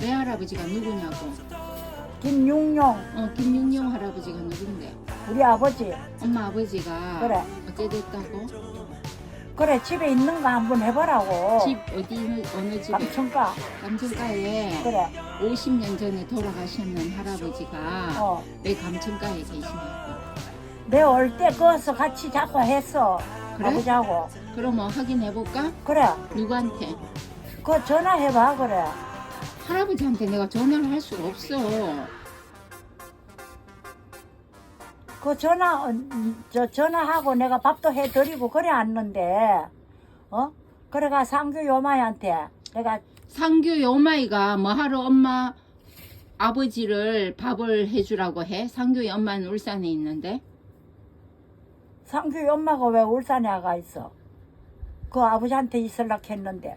외할아버지가 누구냐고. 김용용 어, 김용용 할아버지가 누군데? 우리 아버지 엄마 아버지가 그래. 어째 됐다고? 그래 집에 있는 거 한번 해보라고 집 어디 어느 집에? 감천가 감천가에 그래 50년 전에 돌아가셨는 할아버지가 어. 왜 감천가에 계시냐고. 내 올 때 거기서 같이 자꾸 했어 그래? 아버지하고 그러면 확인해 볼까? 그래 누구한테? 그 전화해봐 그래 할아버지한테 내가 전화를 할 수가 없어. 그 전화 어, 저 전화하고 내가 밥도 해드리고 그래 왔는데 어 그래가 상규 요마이한테 내가 상규 요마이가 뭐 하러 엄마 아버지를 밥을 해주라고 해? 상규 엄마는 울산에 있는데 상규 엄마가 왜 울산에 가 있어 그 아버지한테 있을라 했는데